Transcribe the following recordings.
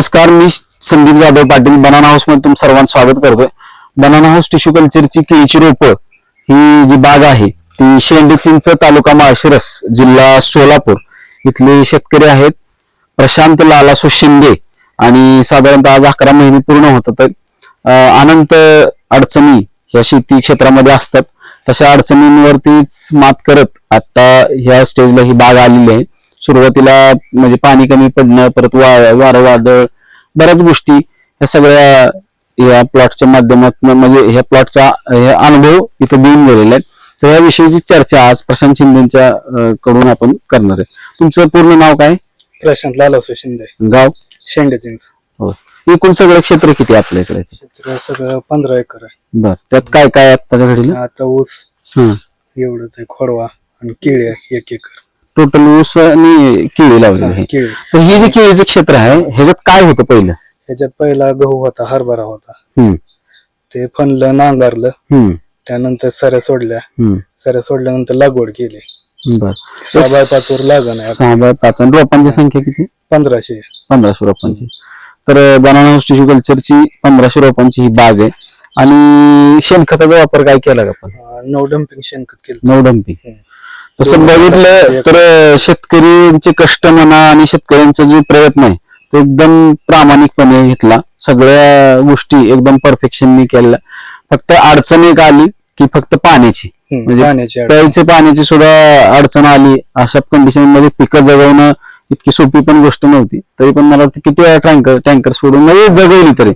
नमस्कार मी संदीप जाधव पाटील. बनाना हाऊसमध्ये तुम सर्वांचं स्वागत करतोय. बनाना हाऊस टिश्यू कल्चरची केळीची रोपं ही जी बाग आहे ती शेंडी चिंच तालुका माळशिरस जिल्हा सोलापूर. इथले शेतकरी आहेत प्रशांत लालासो शिंदे आणि साधारणतः आज अकरा महिने पूर्ण होतात तर अनंत अडचणी ह्या शेती क्षेत्रामध्ये असतात. तशा अडचणींवरतीच मात करत आता ह्या स्टेजला ही बाग आलेली आहे. सुरुवातीला म्हणजे पाणी कमी पडणं परत वा- वारं वादळ बऱ्याच गोष्टी ह्या सगळ्या या प्लॉटच्या माध्यमातून म्हणजे ह्या प्लॉटचा हे अनुभव इथं देऊन गेलेला आहे तर या विषयीची चर्चा आज प्रशांत शिंदेच्या कडून आपण करणार आहे. तुमचं पूर्ण नाव काय? प्रशांत लालवसे शिंदे. गाव? शेंडे हो. एकूण सगळं क्षेत्र किती आहे आपल्या इकडे? क्षेत्र सगळं पंधरा एकर आहे. बर. त्यात काय काय आहे आत्ताच्या घडीला? आता ऊस हं. एवढंच आहे खोडवा आणि केळी एक एकर. टोटल ऊस आणि केळी लावलेली हा, आहे. केळी. तर हे जे केळीचं क्षेत्र आहे ह्याच्यात काय होतं पहिलं? ह्याच्यात पहिला गहू होता हरभरा होता. हम्म. ते फनलं नांगरलं हम्म. त्यानंतर सऱ्या सोडल्या. हम्म. सऱ्या सोडल्यानंतर लागवड केली. बर. सहा बाय पाच वर लागण आहे. सहा बाय पाच. आणि रोपांची संख्या किती? पंधराशे. पंधराशे रोपांची. तर बनाना हाऊस टिश्यू कल्चरची पंधराशे रोपांची ही बाग आहे. आणि शेणखताचा वापर काय केला का आपण? अं, नऊ डम्पिंग शेणखत केलं. नऊ डंपिंग हम्म. तसं बघितलं तर शेतकऱ्यांचे कष्ट म्हणा आणि शेतकऱ्यांचा जे प्रयत्न आहे तो एकदम प्रामाणिकपणे घेतला. सगळ्या गोष्टी एकदम परफेक्शननी केल्या. फक्त अडचण एक आली की फक्त पाण्याची. म्हणजे. प्यायचे पाण्याची सुद्धा अडचण आली. अशा कंडिशनमध्ये पिकं जगवणं इतकी सोपी पण गोष्ट नव्हती. तरी पण मला वाटतं किती वेळा टँकर टँकर सोडून म्हणजे जगवली तरी.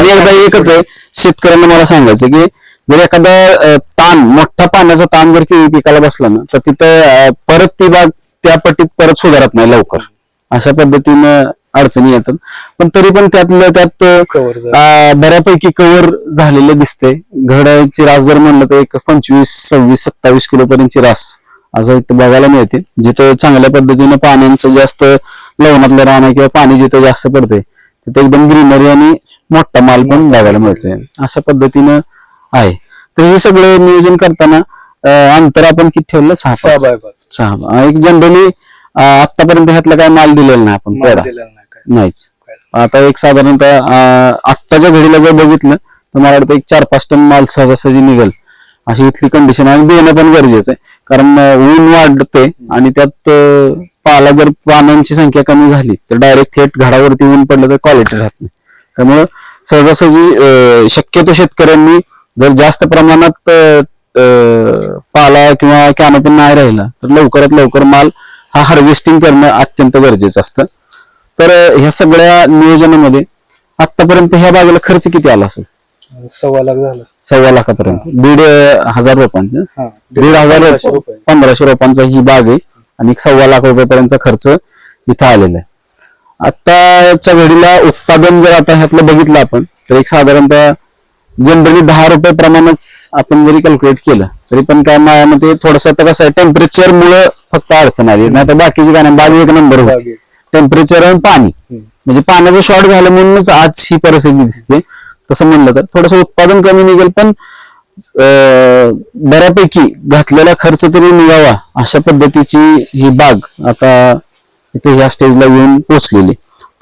एकदा एकच आहे शेतकऱ्यांना मला सांगायचं की जर एखादा ताण मोठा पाण्याचा ताण जर केळी पिकाला बसला ना तर तिथं परत ती बाग त्या पट्टीत परत सुधारत नाही लवकर. अशा पद्धतीनं अडचणी येतात. पण तरी पण त्यातलं त्यात बऱ्यापैकी कव्हर झालेलं दिसते घड्याची रास जर म्हणलं तर एक पंचवीस सव्वीस सत्तावीस किलो पर्यंतची रास असं इथं बघायला मिळते. जिथं चांगल्या पद्धतीनं पाण्याचं जास्त लवणातलं राहणं किंवा पाणी जिथं जास्त पडतंय तिथं एकदम ग्रीनरी आणि मोठा माल पण बघायला मिळतोय. अशा पद्धतीनं आहे. तर हे सगळं नियोजन करताना अं, अंतर आपण किती ठेवलं? सहा सहा पाच. बाय पाच. सहा एक जनरली आतापर्यंत ह्यातला काय माल दिलेला नाही आपण माल पेढा दिलेला नाही काय. नाहीच. आता एक साधारणतः अं, आत्ताच्या घडीला जर बघितलं तर मला वाटतं एक चार पाच टन माल सहजासहजी निघेल. अशी इथली कंडिशन आहे. आणि देणं पण गरजेचं आहे. कारण अं, ऊन वाढते आणि त्यात अं, पाला जर पानांची संख्या कमी झाली तर डायरेक्ट थेट झाडावरती ऊन पडलं तर क्वालिटी राहत नाही. त्यामुळं सहजासहजी अं, शक्यतो शेतकऱ्यांनी जर जास्त प्रमाणात पाला किंवा कॅनोपी नाही राहिला तर लवकरात लवकर माल हा हार्वेस्टिंग करणं अत्यंत गरजेचं असतं. तर ह्या सगळ्या नियोजनामध्ये आतापर्यंत ह्या बागेला खर्च किती आला असेल? सव्वा लाख झालं. सव्वा लाखापर्यंत. दीड हजार रुपयांचा. दीड हजार पंधराशे रुपये. रुपये पंधराशे रुपयांचा ही बाग आहे आणि सव्वा लाख रुपयापर्यंतचा खर्च इथं आलेला आहे. आताच्या घडीला उत्पादन जर आता ह्यातलं बघितलं आपण तर एक साधारणतः जनरली दहा रुपये प्रमाणच आपण जरी कॅल्क्युलेट केलं तरी पण काय माझ्यामध्ये थोडस आता कसं आहे टेम्परेचर मुळे फक्त अडचण आली. नाही तर बाकीची नाही बाग एक नंबर होती. टेम्परेचर आणि पाणी. म्हणजे पाण्याचं शॉर्ट झालं म्हणूनच आज ही परिस्थिती दिसते. तसं म्हणलं तर थोडस उत्पादन कमी निघेल पण बऱ्यापैकी घातलेला खर्च तरी निघावा अशा पद्धतीची ही बाग आता इथे ह्या स्टेजला येऊन पोहोचलेली.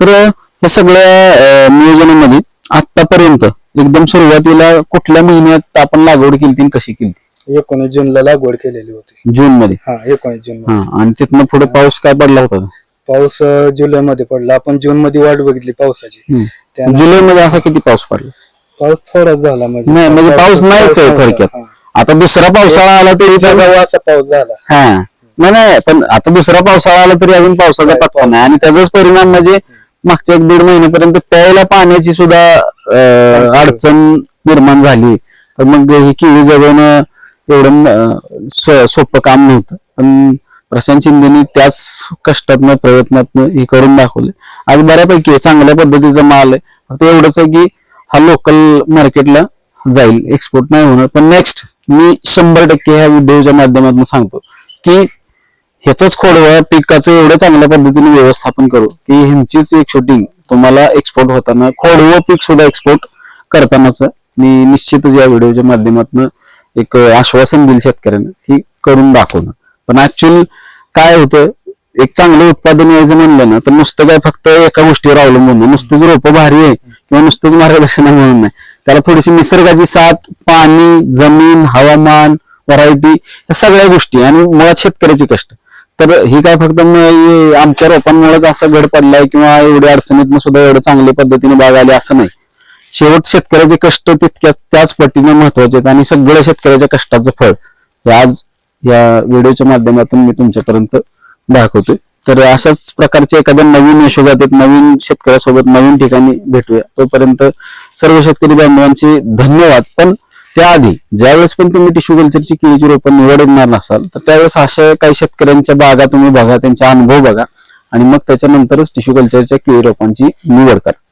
तर ह्या सगळ्या नियोजनामध्ये आतापर्यंत एकदम सुरुवातीला कुठल्या महिन्यात आपण लागवड केली ती आणि कशी केली एकोणीस जूनला लागवड केलेली होती. जून मध्ये? हा एकोणीस जून हा आणि तिथनं पुढे पाऊस काय पडला होता? पाऊस जुलै मध्ये पडला. आपण जून मध्ये वाट बघितली पावसाची. त्यानं- जुलै मध्ये असा किती पाऊस पडला? पाऊस थोडाच झाला म्हणजे. नाही म्हणजे पाऊस नाहीच आहे थोडक्यात. हा. आता दुसरा पावसाळा आला तरी पाऊस झाला. हा. नाही नाही पण आता दुसरा पावसाळा आला तरी अजून पावसाचा पत्ता नाही. आणि त्याचाच परिणाम म्हणजे मागच्या एक दीड महिन्यापर्यंत प्यायला पाण्याची सुद्धा अडचण निर्माण झाली. तर मग हे केळी जगवणं एवढं सो- सोपं काम नव्हतं. पण प्रशांत शिंदेनी त्याच कष्टातनं प्रयत्नातनं हे करून दाखवले. आज बऱ्यापैकी चांगल्या पद्धतीचा माल आहे. फक्त एवढंच आहे की हा लोकल मार्केटला जाईल. एक्सपोर्ट नाही होणार. पण नेक्स्ट मी शंभर टक्के ह्या व्हिडिओच्या माध्यमातून सांगतो की ह्याच खोडवा पिकाचं एवढं चांगल्या पद्धतीने व्यवस्थापन करू की ह्यांचीच एक शूटिंग तुम्हाला एक्सपोर्ट होताना खोडवं पीक सुद्धा एक्सपोर्ट करतानाच मी निश्चितच या व्हिडिओच्या माध्यमातून एक आश्वासन देईल शेतकऱ्यांना की करून दाखवणं पण ऍक्च्युअल काय होतं एक चांगलं उत्पादन यायचं म्हणलं ना तर नुसतं काय फक्त एका गोष्टीवर अवलंबून नाही. नुसतंच रोपं भारी आहे किंवा नुसतंच मार्गदर्शन आहे म्हणून नाही. त्याला थोडीशी निसर्गाची साथ पाणी जमीन हवामान व्हरायटी या सगळ्या गोष्टी आणि मुळात शेतकऱ्याचे कष्ट. तर ही काय फक्त आमच्या रोपांमुळेच असा घड पडलाय किंवा एवढ्या अडचणीतनं सुद्धा एवढं चांगल्या पद्धतीने बाग आली असं नाही. शेवट शेतकऱ्याचे कष्ट तितक्याच त्याच पटीने महत्त्वाचे आहेत आणि सगळं शेतकऱ्याच्या कष्टाचं फळ. हे आज या व्हिडिओच्या माध्यमातून मी तुमच्यापर्यंत दाखवतोय. तर अशाच प्रकारचे एखाद्या नवीन यशोगात एक नवीन शेतकऱ्यासोबत नवीन ठिकाणी भेटूया. तोपर्यंत सर्व शेतकरी बांधवांचे धन्यवाद. पण त्याआधी ज्यावेळेस पण तुम्ही टिश्यू कल्चरची केळीची रोपं निवडणार नसाल तर त्यावेळेस अशा काही शेतकऱ्यांच्या बागा तुम्ही बघा त्यांचा अनुभव बघा आणि मग त्याच्यानंतरच टिश्यू कल्चरच्या केळी रोपांची निवड करा.